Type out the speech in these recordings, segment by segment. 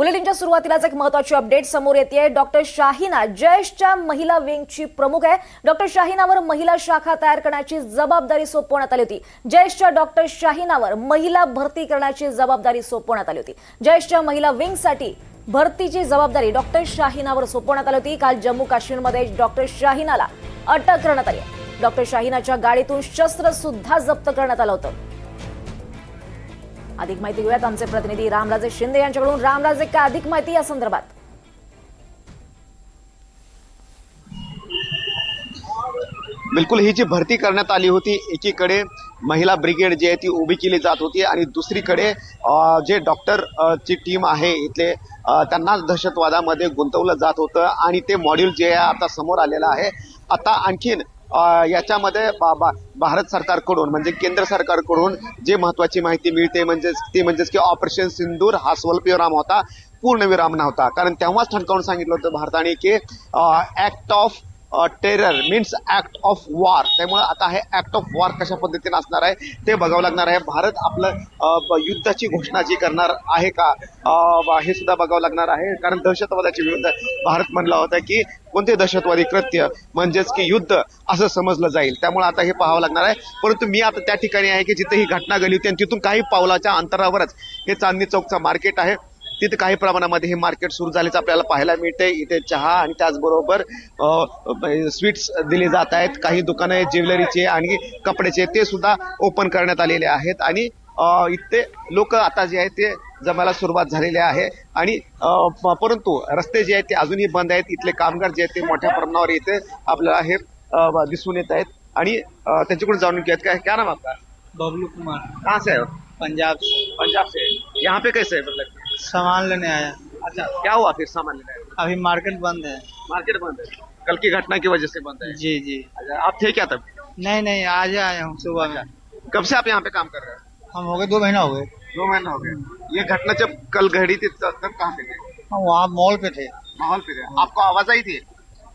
बुलेटिनच्या सुरुवातीलाच एक महत्वाची अपडेट समोर येते डॉक्टर शाहिना जयशच्या महिला विंगची प्रमुख आहे. डॉक्टर शाहिनावर महिला शाखा तयार करण्याची जबाबदारी सोपवण्यात आली होती. जयशच्या डॉक्टर शाहिनावर महिला भरती करण्याची जबाबदारी सोपवण्यात आली होती. जयशच्या महिला विंगसाठी भरतीची जबाबदारी डॉक्टर शाहिनावर सोपवण्यात आली होती. काल जम्मू काश्मीरमध्ये डॉक्टर शाहिनाला अटक करण्यात आली. डॉक्टर शाहिनाच्या गाडीतून शस्त्र सुद्धा जप्त करण्यात आलं होतं. अधिक माहिती घेऊयात. आमचे प्रतिनिधी रामराजे शिंदे यांच्याकडून. रामराजे काय अधिक माहिती या संदर्भात? बिलकुल ही जी भरती करण्यात आली होती एकीकडे महिला ब्रिगेड जी आहे ती उभी केली जात होती आणि दुसरीकडे जे डॉक्टर ची टीम आहे इथले त्यांना दहशतवादामध्ये गुंतवलं जात होतं आणि ते मॉड्यूल जे आहे आता समोर आलेलं आहे. आता आणखीन याच्यामध्ये बा- बा- भारत सरकारकडून म्हणजे केंद्र सरकारकडून जे महत्वाची माहिती मिळते म्हणजेच ती म्हणजेच की ऑपरेशन सिंदूर हा स्वल्पविराम होता पूर्णविराम नव्हता. कारण तेव्हाच ठणकावून सांगितलं होतं भारताने की act of terror means act of war त्यामुळे आता हे ऍक्ट ऑफ वॉर कशा पद्धतीने असणार आहे ते बघावं लागणार आहे. भारत आपलं ब- युद्धाची घोषणा जी करणार आहे का हे सुद्धा बघावं लागणार आहे. कारण दहशतवादाच्या विरुद्ध भारत म्हणला होता की कोणते दहशतवादी कृत्य म्हणजेच की युद्ध असं समजलं जाईल. त्यामुळे आता हे पाहावं लागणार आहे. परंतु मी आता त्या ठिकाणी आहे की जिथे ही घटना घडली होती आणि तिथून काही पावलाच्या अंतरावरच हे चांदणी चौकचं मार्केट आहे. तिथे काही प्रमाणामध्ये हे मार्केट सुरू झाल्याचं आपल्याला पाहायला मिळते इथे चहा आणि त्याचबरोबर स्वीट्स दिले जात आहेत. काही दुकानं आहेत ज्वेलरीचे आणि कपड्याचे. ते सुद्धा ओपन करण्यात आलेले आहेत. आणि इथे लोक आता जे आहेत ते जमायला सुरुवात झालेली आहे. आणि परंतु रस्ते जे आहेत ते अजूनही बंद आहेत. इथले कामगार जे आहेत ते मोठ्या प्रमाणावर इथे आपल्याला हे दिसून येत आहेत. आणि त्यांच्याकडून जाणून घेत काय क्या नाम आपका बबलू कुमार. कहाँ से है? पंजाब पंजाब से. यहाँ पे कैसे है मतलब? सामान लेने आया। अच्छा क्या हुआ फिर सामान लेने आया? अभी मार्केट बंद है। मार्केट बंद है? कल की घटना की वजह से बंद है? जी जी। अच्छा आप थे क्या तब? नहीं नहीं आज आया हूँ सुबह में। कब से आप यहाँ पे काम कर रहे हैं? हम हो गए दो महीना हो गए। दो महीना हो गए। ये घटना जब कल घड़ी थी तब कहाँ पे थे? हम वहाँ मॉल पे थे। मॉल पे थे। आपको आवाज़ आई थी?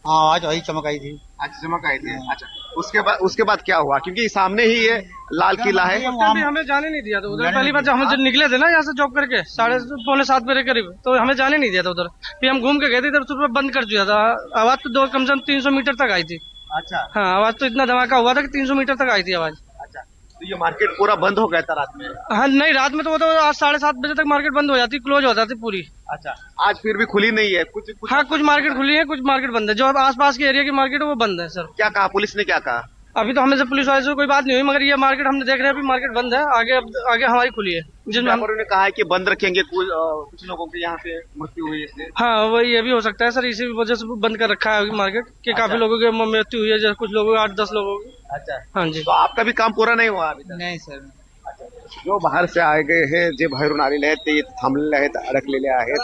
हाँ आज वही चमक आई थी। आज चमक आई थी। अच्छा उसके बाद उसके बाद क्या हुआ? क्योंकि सामने ही ये लाल किला है। भी हमें जाने नहीं दिया था उधर। पहली बार जब हम जब निकले थे ना यहाँ से जॉब करके साढ़े पौने सात बजे करीब तो हमें जाने नहीं दिया था उधर। फिर हम घूम के गए थे इधर सुबह बंद कर दिया था। आवाज़ तो दो कम से कम तीन सौ मीटर तक आई थी। अच्छा। हाँ आवाज़ तो इतना धमाका हुआ था कि तीन सौ मीटर तक आई थी आवाज़। तो ये मार्केट पूरा बंद हो गया था रात में? हाँ नहीं रात में तो वो तो आज साढ़े सात बजे तक मार्केट बंद हो जाती क्लोज हो जाती पूरी। अच्छा आज फिर भी खुली नहीं है? कुछ कुछ हाँ कुछ मार्केट खुली है कुछ मार्केट बंद है। जो आस पास के एरिया की मार्केट है वो बंद है सर क्या कहा पुलिस ने क्या कहा? अभी तो हमें से पुलिस वाले से कोई बात नहीं हुई मगर ये मार्केट हमने देख रहे हैं अभी मार्केट बंद है आगे अब- आगे हमारी खुली है। जिसमें हम ने कहा है कि बंद रखेंगे कुछ कुछ लोगों के यहाँ पे मृत्यु हुई है। हाँ वही ये भी हो सकता है सर इसी वजह से बंद कर रखा है अभी मार्केट कि काफ़ी लोगों की मृत्यु हुई है जैसे कुछ लोगों की आठ दस लोगों की अच्छा. हाँ जी। तो आपका भी काम पूरा नाही हुआ अभी तक? नहीं सर। जो बाहेर से आए गए हे जे बाहेरून आलेले आहेत ते थांबलेले आहेत अडकलेले आहेत.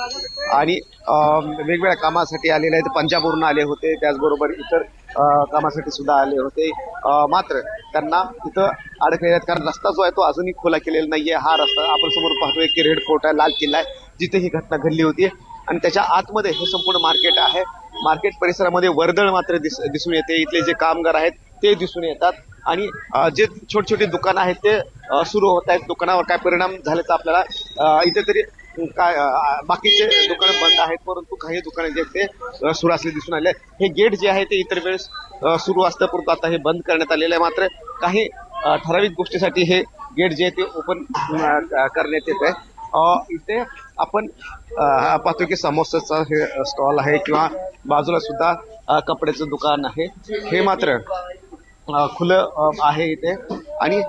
आणि अं, वेगवेगळ्या कामासाठी आलेले आहेत. पंजाबवरून आले होते त्याचबरोबर इतर अं, कामासाठी सुद्धा आले होते. अं, मात्र त्यांना तिथं अडकलेले आहेत. कारण रस्ता जो आहे तो अजूनही खुला केलेला नाहीये. हा रस्ता आपण समोर पाहतोय की रेड फोर्ट आहे लाल किल्ला आहे. जिथे ही घटना घडली होती. आणि त्याच्या आतमध्ये हे संपूर्ण मार्केट आहे. मार्केट परिसरामध्ये वर्दळ मात्र दिस दिसून येते. इथले जे कामगार आहेत ते दिसून येतात. आणि जे छोटे छोटे दुकानं आहेत ते सुरू होत आहेत. दुकानावर काय परिणाम झाल्याचा आपल्याला इथे तरी काय बाकीचे दुकानं बंद आहेत परंतु काही दुकानं जे आहेत ते सुरू असले दिसून आले. हे गेट जे आहे ते इतर वेळेस सुरू असतं परंतु आता हे बंद करण्यात आलेलं आहे. मात्र काही ठराविक गोष्टीसाठी हे गेट जे आहे ते ओपन करण्यात येत आहे. इथे आपण पाहतो की समोसाचा हे स्टॉल आहे किंवा बाजूला सुद्धा कपड्याचं दुकान आहे. हे मात्र खुलं आहे इथे. आणि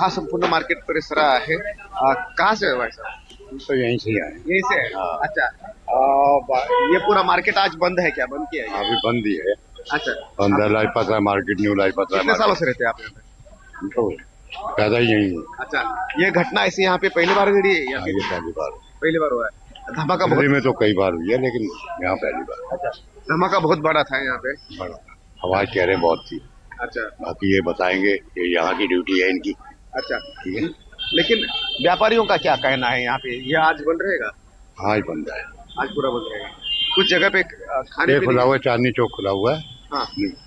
हा संपूर्ण मार्केट परिसर आहे. कहाँ से है भाई साहब तो यहीं से ही आए यहीं से? है? अच्छा. बा- ये पूरा मार्केट आज बंद है क्या? बंद किया है अभी बंद ही है. अच्छा. बंद है लाजपत राय मार्केट न्यू लाजपत राय कितने सालों से रहते हैं आप यहाँ पे? तो पैदा ही यहीं है. अच्छा. ये घटना ऐसी यहाँ पे पहली बार घड़ी है या हाँ, फिर ये पहली बार पहली बार हुआ है? धमाका दिल्ली बहुत में तो कई बार हुई है लेकिन यहाँ पहली बार. अच्छा. धमाका बहुत बड़ा था यहाँ पे। बड़ा आवाज़ कह रहे बहुत थी. अच्छा। बाकी ये बताएँगे कि यहाँ की ड्यूटी है इनकी। अच्छा। ठीक है? लेकिन व्यापारियों का क्या कहना है यहाँ पे? ये आज बंद रहेगा? हाँ ही बंद है। आज पूरा बंद रहेगा। कुछ जगह पे खाने खुला हुआ है चांदनी चौक खुला हुआ है। हाँ।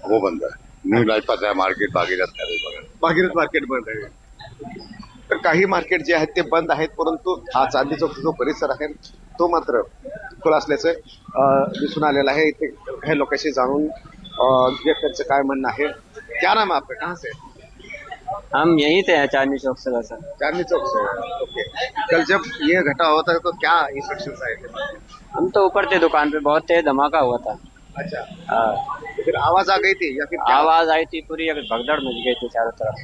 वो बंद है। New Lajpat Rai market Bhagirath Bhagirath market बंद आहे तर काही मार्केट जे आहेत ते बंद आहेत परंतु हा चांदी चौक जो परिसर आहे तो मात्र खुला असल्याचं दिसून आलेलं आहे. इथे काही लोकांशी जाणून जे त्यांचं काय म्हणणं आहे क्या नाम है आपका? कहाँ से? हम यहीं थे चांदनी चौक से सर चांदनी चौक से। ओके। कल जब ये घटा होता है तो क्या इंस्ट्रक्शन आए थे? हम तो ऊपर थे दुकान पे बहुत तेज धमाका हुआ था। अच्छा। हाँ। फिर आवाज़ आ गई थी या फिर आवाज़ आई थी पूरी एक भगदड़ मच गई थी चारों तरफ़।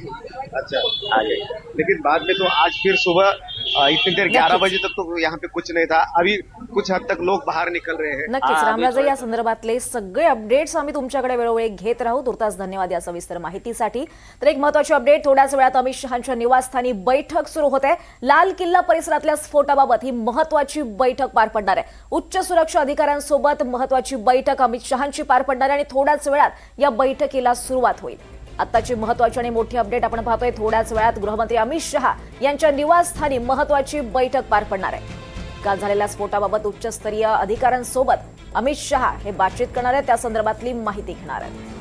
अच्छा। हाँ जी। लेकिन बाद में तो आज फिर सुबह इतनी देर ग्यारह बजे तक तो यहाँ पे कुछ नहीं था। अभी कुछ हद तक लोग बाहर निकल रहे हैं। नक्कीच रामराजे. या संदर्भातले सगळे अपडेट्स आम्ही तुमच्याकडे वेळोवेळी घेत राहू. तुर्तास धन्यवाद या सविस्तर माहितीसाठी. तर एक महत्वाची अपडेट थोड्याच वेळात अमित शहांच्या निवासस्थानी बैठक सुरू होते. लाल किल्ला परिसरातल्या स्फोटाबाबत ही महत्वाची बैठक पार पडणार आहे. उच्च सुरक्षा अधिकाऱ्यांसोबत महत्वाची बैठक अमित शहांची पार पडणार आहे आणि थोड्याच वेळात या बैठकीला सुरुवात होईल. आताची महत्वाची आणि मोठी अपडेट आपण पाहतोय. थोड्याच वेळात गृहमंत्री अमित शहा यांच्या निवासस्थानी महत्वाची बैठक पार पडणार आहे. काल झालेल्या स्फोटाबाबत उच्चस्तरीय अधिकाऱ्यांसोबत अमित शहा हे बातचीत करणार आहेत. त्या संदर्भातली माहिती घेणार आहेत.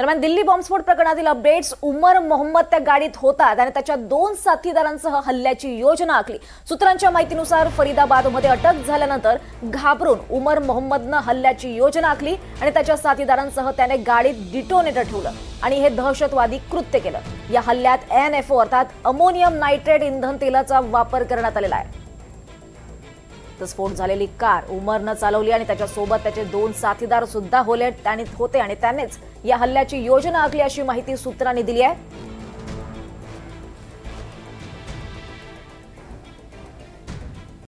दरम्यान दिल्ली बॉम्बस्फोट प्रकरणातील अपडेट्स उमर मोहम्मद त्या गाडीत होता त्याने त्याच्या दोन साथीदारांसह हल्ल्याची योजना आखली. सूत्रांच्या माहितीनुसार फरीदाबादमध्ये अटक झाल्यानंतर घाबरून उमर मोहम्मदनं हल्ल्याची योजना आखली आणि त्याच्या साथीदारांसह त्याने गाडीत डिटोनेटर ठेवलं आणि हे दहशतवादी कृत्य केलं. या हल्ल्यात एन एफ ओ अर्थात अमोनियम नायट्रेट इंधन तेलाचा वापर करण्यात आलेला आहे. तर स्फोट झालेली कार उमरनं चालवली आणि त्याच्यासोबत त्याचे दोन साथीदार सुद्धा होले आणि होते. आणि त्यानेच या हल्ल्याची योजना आखली अशी माहिती सूत्रांनी दिली आहे.